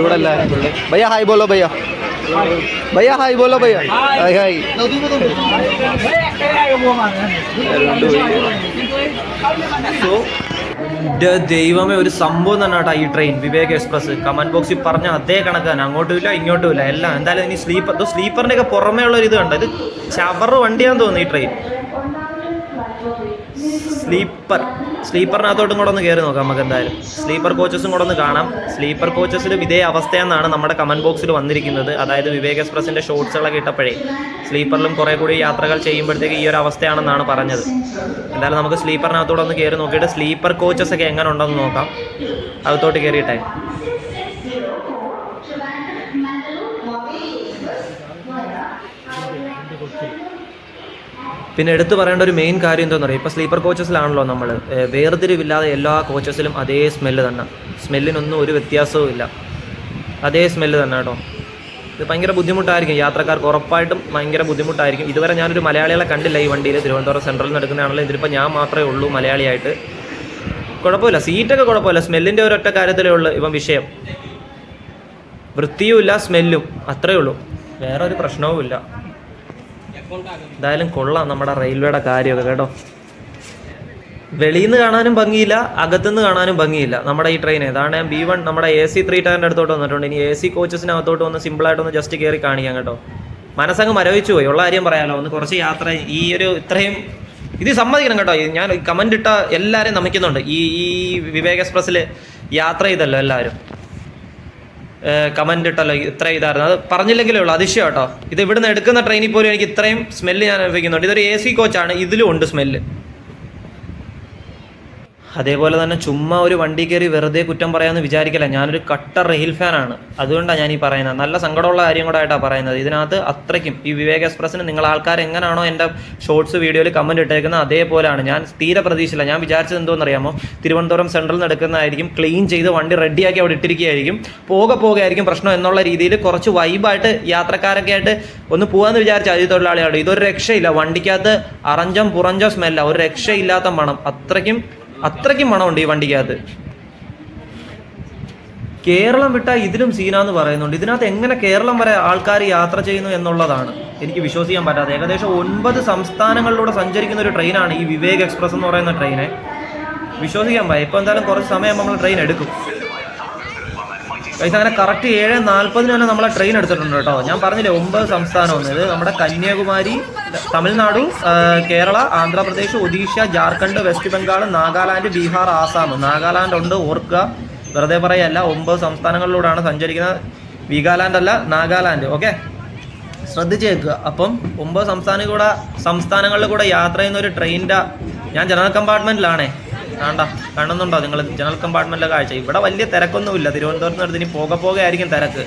ഇവിടെ എല്ലാവരും ഫുള്ള് ഭയ്യ ഹായ് ബോലോ ഭയ്യ. ഭയ്യ हाय बोलो भैया। हाय। हाय സോ ദൈവമേ ഒരു സംഭവം തന്നെ കേട്ടോ ഈ ട്രെയിൻ വിവേക് എക്സ്പ്രസ് കമന്റ് ബോക്സിൽ പറഞ്ഞ അതേ കണക്ക് തന്നെ അങ്ങോട്ടും ഇല്ല ഇങ്ങോട്ടും ഇല്ല. എല്ലാം എന്തായാലും ഇനി സ്ലീപ്പർ സ്ലീപ്പറിന്റെ ഒക്കെ പുറമേ ഉള്ള ഒരു ഇത് കണ്ടോ? ഇത് ചവറ് വണ്ടിയാന്ന് തോന്നുന്നു ഈ ട്രെയിൻ സ്ലീപ്പർ. സ്ലീപ്പറിനകത്തോട്ടും കൂടെ ഒന്ന് കയറി നോക്കാം നമുക്ക് എന്തായാലും. സ്ലീപ്പർ കോച്ചസും കൂടെ ഒന്ന് കാണാം. സ്ലീപ്പർ കോച്ചസിലും ഇതേ അവസ്ഥയെന്നാണ് നമ്മുടെ കമന്റ് ബോക്സിൽ വന്നിരിക്കുന്നത്. അതായത് വിവേക് എക്സ്പ്രസിന്റെ ഷോർട്സുകളൊക്കെ ഇട്ടപ്പോഴേ സ്ലീപ്പറിലും കുറേ കൂടി യാത്രകൾ ചെയ്യുമ്പോഴത്തേക്ക് ഈ ഒരു അവസ്ഥയാണെന്നാണ് പറഞ്ഞത്. എന്തായാലും നമുക്ക് സ്ലീപ്പറിനകത്തോടെ ഒന്ന് കയറി നോക്കിയിട്ട് സ്ലീപ്പർ കോച്ചസ് ഒക്കെ എങ്ങനെ ഉണ്ടെന്ന് നോക്കാം. അകത്തോട്ട് കയറിയിട്ടെ പിന്നെ എടുത്തു പറയേണ്ട ഒരു മെയിൻ കാര്യം എന്താണെന്ന് പറയുക ഇപ്പോൾ സ്ലീപ്പർ കോച്ചസിലാണല്ലോ നമ്മൾ വേർതിരിവില്ലാതെ എല്ലാ കോച്ചസിലും അതേ സ്മെല്ല് തന്നെ. സ്മെല്ലിനൊന്നും ഒരു വ്യത്യാസവും ഇല്ല. അതേ സ്മെല്ല് തന്നെ കേട്ടോ. ഇത് ഭയങ്കര ബുദ്ധിമുട്ടായിരിക്കും. യാത്രക്കാർക്ക് ഉറപ്പായിട്ടും ഭയങ്കര ബുദ്ധിമുട്ടായിരിക്കും. ഇതുവരെ ഞാനൊരു മലയാളികളെ കണ്ടില്ല ഈ വണ്ടിയിൽ. തിരുവനന്തപുരം സെൻട്രലിൽ നിന്ന് എടുക്കുന്നതാണല്ലോ. ഇതിലിപ്പോൾ ഞാൻ മാത്രമേ ഉള്ളൂ മലയാളിയായിട്ട്. കുഴപ്പമില്ല. സീറ്റൊക്കെ കുഴപ്പമില്ല. സ്മെല്ലിന്റെ ഒരൊറ്റ കാര്യത്തിലേ ഉള്ളൂ ഇപ്പം വിഷയം. വൃത്തിയുമില്ല സ്മെല്ലും അത്രയേ ഉള്ളൂ. വേറെ ഒരു പ്രശ്നവും ഇല്ല എന്തായാലും കൊള്ളാം നമ്മുടെ റെയിൽവേയുടെ കാര്യമൊക്കെ കേട്ടോ. വെളിയിൽ നിന്ന് കാണാനും ഭംഗിയില്ല അകത്തുനിന്ന് കാണാനും ഭംഗിയില്ല. നമ്മുടെ ഈ ട്രെയിൻ ഏതാണ് ബി വൺ നമ്മുടെ എ സി ത്രീ ടയറിന്റെ അടുത്തോട്ട് വന്നിട്ടുണ്ട്. ഇനി എ സി കോച്ചസിനകത്തോട്ട് വന്ന് സിമ്പിളായിട്ടൊന്ന് ജസ്റ്റ് കയറി കാണിക്കാം കേട്ടോ. മനസ്സങ്ങ് മരവിച്ചു പോയി. ഉള്ള കാര്യം പറയാലോ. ഒന്ന് കുറച്ച് യാത്ര ഈ ഒരു ഇത്രയും ഇത് സമ്മതിക്കണം കേട്ടോ. ഞാൻ കമന്റ് ഇട്ട എല്ലാവരെയും നമിക്കുന്നുണ്ട്. ഈ ഈ വിവേക് എക്സ്പ്രസ്സിൽ യാത്ര ചെയ്തല്ലോ എല്ലാവരും. കമന്റ് ഇട്ടല്ലോ ഇത്ര ഇതായിരുന്നു. അത് പറഞ്ഞില്ലെങ്കിലേ ഉള്ളൂ അതിശയം കേട്ടോ. ഇത് ഇവിടുന്ന് എടുക്കുന്ന ട്രെയിനിൽ പോലും എനിക്ക് ഇത്രയും സ്മെല്ല് ഞാൻ അനുഭവിക്കുന്നുണ്ട്. ഇതൊരു എ സി കോച്ചാണ് ഇതിലും ഉണ്ട് സ്മെല്ല് അതേപോലെ തന്നെ ചുമ്മാ ഒരു വണ്ടി കയറി വെറുതെ കുറ്റം പറയാമെന്ന് വിചാരിക്കില്ല. ഞാനൊരു കട്ടർ റെയിൽ ഫാനാണ്. അതുകൊണ്ടാണ് ഞാൻ ഈ പറയുന്നത്. നല്ല സങ്കടമുള്ള കാര്യം കൂടെ ആയിട്ടാണ് പറയുന്നത്. ഇതിനകത്ത് അത്രയ്ക്കും ഈ വിവേക് എക്സ്പ്രസ്സിന് നിങ്ങൾ ആൾക്കാർ എങ്ങനെയാണോ എന്റെ ഷോർട്സ് വീഡിയോയിൽ കമന്റ് ഇട്ടേക്കുന്നത് അതേപോലെയാണ്. ഞാൻ തീരെ പ്രതീക്ഷയില്ല ഞാൻ വിചാരിച്ചത് എന്തോന്നറിയാമോ? തിരുവനന്തപുരം സെൻട്രൽ നിന്ന് എടുക്കുന്നതായിരിക്കും ക്ലീൻ ചെയ്ത് വണ്ടി റെഡിയാക്കി അവിടെ ഇട്ടിരിക്കുകയായിരിക്കും. പോകെ പോകെയായിരിക്കും പ്രശ്നം എന്നുള്ള രീതിയിൽ കുറച്ച് വൈബായിട്ട് യാത്രക്കാരൊക്കെ ആയിട്ട് ഒന്ന് പോകാമെന്ന് വിചാരിച്ച അതിഥി തൊഴിലാളിയാണ് ഇതൊരു രക്ഷയില്ല. വണ്ടിക്കകത്ത് അറഞ്ചം പുറഞ്ചോ സ്മെല്ല ഒരു രക്ഷയില്ലാത്ത മണം. അത്രയ്ക്കും അത്രയ്ക്കും മണമുണ്ട് ഈ വണ്ടിക്കകത്ത്. കേരളം വിട്ടാൽ ഇതിലും സീനാന്ന് പറയുന്നുണ്ട്. ഇതിനകത്ത് എങ്ങനെ കേരളം വരെ ആൾക്കാർ യാത്ര ചെയ്യുന്നു എന്നുള്ളതാണ്. എനിക്ക് വിശ്വസിക്കാൻ പറ്റാതെ ഏകദേശം ഒൻപത് സംസ്ഥാനങ്ങളിലൂടെ സഞ്ചരിക്കുന്ന ഒരു ട്രെയിനാണ് ഈ വിവേക് എക്സ്പ്രസ് എന്ന് പറയുന്ന ട്രെയിനെ. വിശ്വസിക്കാൻ പറ്റും ഇപ്പോൾ എന്തായാലും കുറച്ച് സമയം നമ്മൾ ട്രെയിൻ എടുക്കും. പൈസ അങ്ങനെ കറക്റ്റ് ഏഴ് നാൽപ്പതിന് തന്നെ നമ്മളെ ട്രെയിൻ എടുത്തിട്ടുണ്ട് കേട്ടോ. ഞാൻ പറഞ്ഞില്ലേ ഒമ്പത് സംസ്ഥാനം ഇത് നമ്മുടെ കന്യാകുമാരി തമിഴ്നാടു കേരള ആന്ധ്രാപ്രദേശ് ഒഡീഷ ജാർഖണ്ഡ് വെസ്റ്റ് ബംഗാൾ നാഗാലാൻഡ് ബീഹാർ ആസാം. നാഗാലാൻഡ് ഉണ്ട് ഓർക്കുക വെറുതെ പറയല്ല ഒമ്പത് സംസ്ഥാനങ്ങളിലൂടെയാണ് സഞ്ചരിക്കുന്നത്. വീഗാലാൻഡ് അല്ല നാഗാലാൻഡ് ഓക്കെ? ശ്രദ്ധിച്ച് കേൾക്കുക അപ്പം ഒമ്പത് സംസ്ഥാന കൂടെ സംസ്ഥാനങ്ങളിൽ കൂടെ യാത്ര ചെയ്യുന്ന ഒരു ട്രെയിനിന്റെ ഞാൻ ജനറൽ കമ്പാർട്ട്മെന്റിലാണേ വേണ്ട കാണുന്നുണ്ടോ? നിങ്ങൾ ജനറൽ കമ്പാർട്ട്മെന്റിലെ കാഴ്ച. ഇവിടെ വലിയ തിരക്കൊന്നുമില്ല. തിരുവനന്തപുരത്ത് നിന്ന് ഇനി പോകെ പോകെ ആയിരിക്കും തിരക്ക്.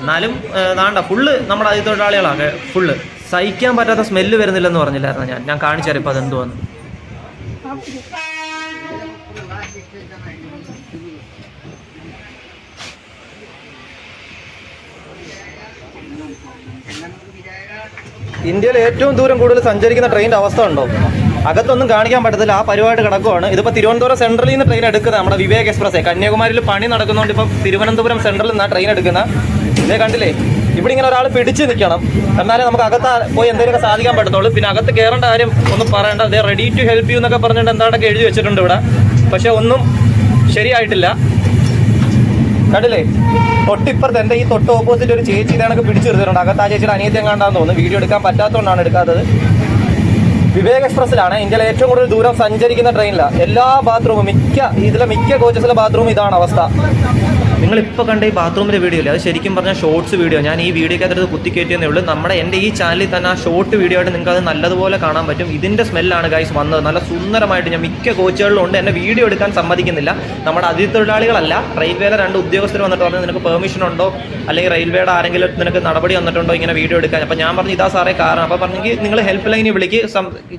എന്നാലും വേണ്ട ഫുള്ള് നമ്മുടെ അതിഥി തൊഴിലാളികളാണ്. ഫുള്ള് സഹിക്കാൻ പറ്റാത്ത സ്മെല്ല് വരുന്നില്ലെന്ന് പറഞ്ഞില്ലായിരുന്നു ഞാൻ? ഞാൻ കാണിച്ചു തരാം ഇപ്പോൾ അതെന്തുവന്ന് ഇന്ത്യയിൽ ഏറ്റവും ദൂരം കൂടുതൽ സഞ്ചരിക്കുന്ന ട്രെയിനിന്റെ അവസ്ഥ ഉണ്ടോ? അകത്തൊന്നും കാണിക്കാൻ പറ്റത്തില്ല. ആ പരിപാടി കിടക്കുവാണ്. ഇതിപ്പോൾ തിരുവനന്തപുരം സെൻട്രലിൽ നിന്ന് ട്രെയിൻ എടുക്കുന്നത് നമ്മുടെ വിവേക് എക്സ്പ്രസ് കന്യാകുമാരിയിൽ പണി നടക്കുന്നതുകൊണ്ട് ഇപ്പം തിരുവനന്തപുരം സെൻട്രലിൽ നിന്നാണ് ട്രെയിൻ എടുക്കുന്ന. ഇതേ കണ്ടില്ലേ? ഇവിടെ ഇങ്ങനെ ഒരാൾ പിടിച്ച് നിൽക്കണം എന്നാലേ നമുക്ക് അകത്ത് പോയി എന്തെങ്കിലുമൊക്കെ സാധിക്കാൻ പറ്റത്തുള്ളൂ. പിന്നെ അകത്ത് കയറേണ്ട കാര്യം ഒന്നും പറയണ്ട. അതേ റെഡി ടു ഹെൽപ്പ് യു എന്നൊക്കെ പറഞ്ഞിട്ട് എന്താണ്ടൊക്കെ എഴുതി വെച്ചിട്ടുണ്ട് ഇവിടെ. പക്ഷേ ഒന്നും ശരിയായിട്ടില്ല. കണ്ടില്ലേ? തൊട്ടിപ്പുറത്ത് എന്റെ ഈ തൊട്ട് ഓപ്പോസിറ്റ് ഒരു ചേച്ചി ഇതാണൊക്കെ പിടിച്ചു നിർത്തിയിട്ടുണ്ട്. അകത്ത് ആ ചേച്ചിയുടെ അനിയത്തെ കാണാൻ തോന്നുന്നു. വീഡിയോ എടുക്കാൻ പറ്റാത്തതുകൊണ്ടാണ് എടുക്കാത്തത്. വിവേക് എക്സ്പ്രസ്സിലാണ് ഇന്ത്യയിലെ ഏറ്റവും കൂടുതൽ ദൂരം സഞ്ചരിക്കുന്ന ട്രെയിനിലാണ് എല്ലാ ബാത്റൂമും മിക്ക ഇതിലെ മിക്ക കോച്ചസിലെ ബാത്റൂം ഇതാണ് അവസ്ഥ. നിങ്ങൾ ഇപ്പോൾ കണ്ട ഈ ബാത്റൂമിന്റെ വീഡിയോ ഇല്ലേ? അത് ശരിക്കും പറഞ്ഞാൽ ഷോർട്സ് വീഡിയോ ഞാൻ ഈ വീഡിയോക്കകത്ത് കുത്തിക്കയറ്റിയെന്നേ ഉള്ളൂ. നമ്മുടെ എന്റെ ഈ ചാനലിൽ തന്നെ ആ ഷോർട്ട് വീഡിയോ ആയിട്ട് നിങ്ങൾക്ക് അത് നല്ലതുപോലെ കാണാൻ പറ്റും. ഇതിന്റെ സ്മെല്ലാണ് ഗൈസ് വന്നത്. നല്ല സുന്ദരമായിട്ട് ഞാൻ മിക്ക കോച്ചുകളിലും ഉണ്ട്. എന്നെ വീഡിയോ എടുക്കാൻ സമ്മതിക്കുന്നില്ല. നമ്മുടെ അതിഥി തൊഴിലാളികളല്ല റെയിൽവേയിലെ രണ്ട് ഉദ്യോഗസ്ഥർ വന്നിട്ട് പറഞ്ഞു നിനക്ക് പെർമിഷൻ ഉണ്ടോ? അല്ലെങ്കിൽ റെയിൽവേയുടെ ആരെങ്കിലും നിനക്ക് നടപടി വന്നിട്ടുണ്ടോ ഇങ്ങനെ വീഡിയോ എടുക്കാൻ? അപ്പോൾ ഞാൻ പറഞ്ഞു ഇതാ സാറേ കാരണം. അപ്പോൾ പറഞ്ഞെങ്കിൽ നിങ്ങൾ ഹെൽപ്പ് ലൈനിൽ വിളിക്ക്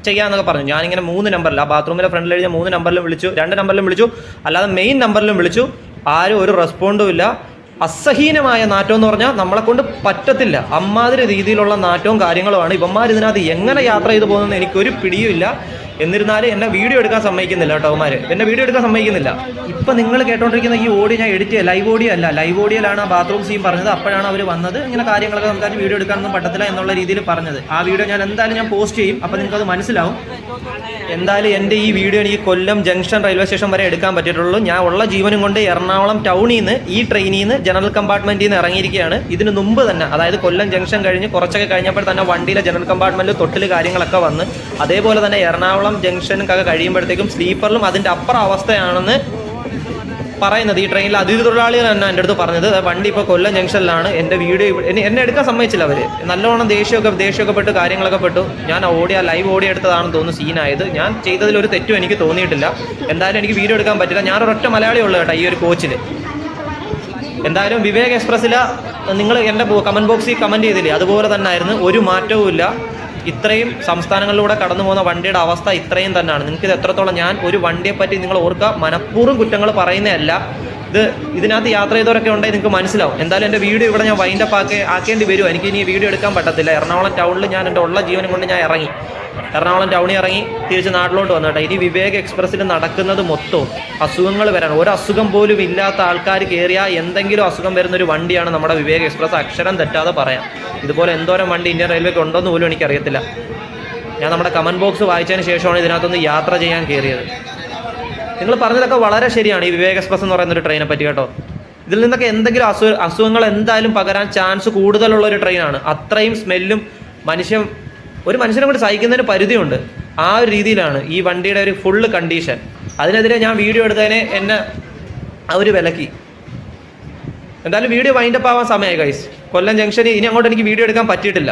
ചെയ്യാമെന്നൊക്കെ പറഞ്ഞു. ഞാനിങ്ങനെ മൂന്ന് നമ്പറിൽ ആ ബാത്റൂമിലെ ഫ്രണ്ടിൽ മൂന്ന് നമ്പറിലും വിളിച്ചു രണ്ട് നമ്പറിലും വിളിച്ചു. അല്ലാതെ മെയിൻ നമ്പറിലും വിളിച്ചു. ആരും ഒരു റെസ്പോണ്ടും ഇല്ല. അസഹീനമായ നാറ്റം എന്ന് പറഞ്ഞാൽ നമ്മളെ കൊണ്ട് പറ്റത്തില്ല. അമ്മാതിരി രീതിയിലുള്ള നാറ്റവും കാര്യങ്ങളുമാണ്. ഇവന്മാർ ഇതിനകത്ത് എങ്ങനെ യാത്ര ചെയ്തു പോകുന്നതെന്ന് എനിക്കൊരു പിടിയും ഇല്ല. എന്നിരുന്നാലും എന്നെ വീഡിയോ എടുക്കാൻ സമ്മതിക്കുന്നില്ല കേട്ടോ അവന്മാർ എന്നെ വീഡിയോ എടുക്കാൻ സമ്മതിക്കുന്നില്ല. ഇപ്പം നിങ്ങൾ കേട്ടോണ്ടിരിക്കുന്ന ഈ ഓഡിയോ ഞാൻ എഡിറ്റ് ലൈവ് ഓഡിയോ അല്ല. ലൈവ് ഓഡിയോയിലാണ് ആ ബാത്റൂം സീൻ പറഞ്ഞത്. അപ്പോഴാണ് അവർ വന്നത്. ഇങ്ങനെ കാര്യങ്ങളൊക്കെ സംസാരിച്ച് വീഡിയോ എടുക്കാനൊന്നും പറ്റത്തില്ല എന്നുള്ള രീതിയിൽ പറഞ്ഞത്. ആ വീഡിയോ ഞാൻ എന്തായാലും ഞാൻ പോസ്റ്റ് ചെയ്യും. അപ്പം നിങ്ങൾക്കത് മനസ്സിലാവും. എന്തായാലും എന്റെ ഈ വീഡിയോ എനിക്ക് കൊല്ലം ജംഗ്ഷൻ റെയിൽവേ സ്റ്റേഷൻ വരെ എടുക്കാൻ പറ്റിയിട്ടുള്ളൂ. ഞാൻ ഉള്ള ജീവനും കൊണ്ട് എറണാകുളം ടൗണിൽ നിന്ന് ഈ ട്രെയിനിൽ നിന്ന് ജനറൽ കമ്പാർട്ട്മെന്റിൽ നിന്ന് ഇറങ്ങിയിരിക്കുകയാണ്. ഇതിന് മുമ്പ് തന്നെ അതായത് കൊല്ലം ജംഗ്ഷൻ കഴിഞ്ഞ് കുറച്ചൊക്കെ കഴിഞ്ഞപ്പോൾ തന്നെ വണ്ടിയിലെ ജനറൽ കമ്പാർട്ട്മെന്റിൽ തൊട്ടിൽ കാര്യങ്ങളൊക്കെ വന്ന് അതേപോലെ തന്നെ എറണാകുളം ജംഗ്ഷനൊക്കെ കഴിയുമ്പോഴത്തേക്കും സ്ലീപ്പറിലും അതിന്റെ അപ്പുറം അവസ്ഥയാണെന്ന് പറയുന്നത് ഈ ട്രെയിനിൽ അതിഥി തൊഴിലാളികൾ തന്നെ എന്റെ അടുത്ത് പറഞ്ഞത്. "ദാ വണ്ടി ഇപ്പോൾ കൊല്ലം ജംഗ്ഷനിലാണ്. എന്റെ വീഡിയോ എന്നെ എടുക്കാൻ സമ്മതിച്ചില്ല അവർ നല്ലോണം ദേഷ്യമൊക്കെ ദേഷ്യമൊക്കെ പെട്ട് കാര്യങ്ങളൊക്കെ പെട്ടു. ഞാൻ ഓടി ലൈവ് ഓടി എടുത്തതാണെന്ന് തോന്നുന്നു സീനായത്. ഞാൻ ചെയ്തതിൽ ഒരു തെറ്റും എനിക്ക് തോന്നിയിട്ടില്ല. എന്തായാലും എനിക്ക് വീഡിയോ എടുക്കാൻ പറ്റില്ല. ഞാൻ ഒരൊറ്റ മലയാളി ഉള്ളു കേട്ടോ ഈ ഒരു കോച്ചിൽ എന്തായാലും വിവേക് എക്സ്പ്രസ്സിൽ നിങ്ങൾ എന്റെ കമന്റ് ബോക്സിൽ കമന്റ് ചെയ്തില്ലേ? അതുപോലെ തന്നെ ആയിരുന്നു ഒരു മാറ്റവും ഇല്ല ഇത്രയും സംസ്ഥാനങ്ങളിലൂടെ കടന്നു പോകുന്ന വണ്ടിയുടെ അവസ്ഥ ഇത്രയും തന്നെയാണ്. നിങ്ങൾക്ക് ഇത് എത്രത്തോളം ഞാൻ ഒരു വണ്ടിയെ പറ്റി നിങ്ങൾ ഓർക്കുക. മനഃപൂർവം കുറ്റങ്ങൾ പറയുന്നതല്ല. ഇത് ഇതിനകത്ത് യാത്ര ചെയ്തവരൊക്കെ ഉണ്ടെങ്കിൽ നിങ്ങൾക്ക് മനസ്സിലാവും. എന്തായാലും എന്റെ വീഡിയോ ഇവിടെ ഞാൻ വൈൻഡപ്പ് ആക്കി ആക്കേണ്ടി വരും. എനിക്ക് ഇനി വീഡിയോ എടുക്കാൻ പറ്റത്തില്ല. എറണാകുളം ടൗണിൽ ഞാൻ എന്റെ ഉള്ള ജീവനം കൊണ്ട് ഞാൻ ഇറങ്ങി. എറണാകുളം ടൗണിൽ ഇറങ്ങി തിരിച്ച് നാട്ടിലോട്ട് വന്നു കേട്ടോ. ഇനി വിവേക് എക്സ്പ്രസ്സിൽ നടക്കുന്നത് മൊത്തവും അസുഖങ്ങൾ വരാൻ ഒരു അസുഖം പോലും ഇല്ലാത്ത ആൾക്കാർ കയറിയാൽ എന്തെങ്കിലും അസുഖം വരുന്ന ഒരു വണ്ടിയാണ് നമ്മുടെ വിവേക് എക്സ്പ്രസ്. അക്ഷരം തെറ്റാതെ പറയാം. ഇതുപോലെ എന്തോരം വണ്ടി ഇന്ത്യൻ റെയിൽവേക്ക് ഉണ്ടോന്ന് പോലും എനിക്കറിയത്തില്ല. ഞാൻ നമ്മുടെ കമന്റ് ബോക്സ് വായിച്ചതിന് ശേഷമാണ് ഇതിനകത്തൊന്ന് യാത്ര ചെയ്യാൻ കയറിയത്. നിങ്ങൾ പറഞ്ഞതൊക്കെ വളരെ ശരിയാണ് ഈ വിവേക് എക്സ്പ്രസ് എന്ന് പറയുന്ന ഒരു ട്രെയിനെ പറ്റി കേട്ടോ. ഇതിൽ നിന്നൊക്കെ എന്തെങ്കിലും അസു അസുഖങ്ങൾ എന്തായാലും പകരാൻ ചാൻസ് കൂടുതലുള്ള ഒരു ട്രെയിനാണ് അത്രയും സ്മെല്ലും മനുഷ്യൻ ഒരു മനുഷ്യനെ കൊണ്ട് സഹിക്കുന്നതിന് പരിധിയുണ്ട്. ആ ഒരു രീതിയിലാണ് ഈ വണ്ടിയുടെ ഒരു ഫുള്ള് കണ്ടീഷൻ അതിനെതിരെ ഞാൻ വീഡിയോ എടുത്തതിനെ എന്നെ അവർ വിലക്കി. എന്തായാലും വീഡിയോ വൈൻഡപ്പ് ആവാൻ സമയമായി ഗൈസ് കൊല്ലം ജംഗ്ഷനിൽ ഇനി അങ്ങോട്ട് എനിക്ക് വീഡിയോ എടുക്കാൻ പറ്റിയിട്ടില്ല.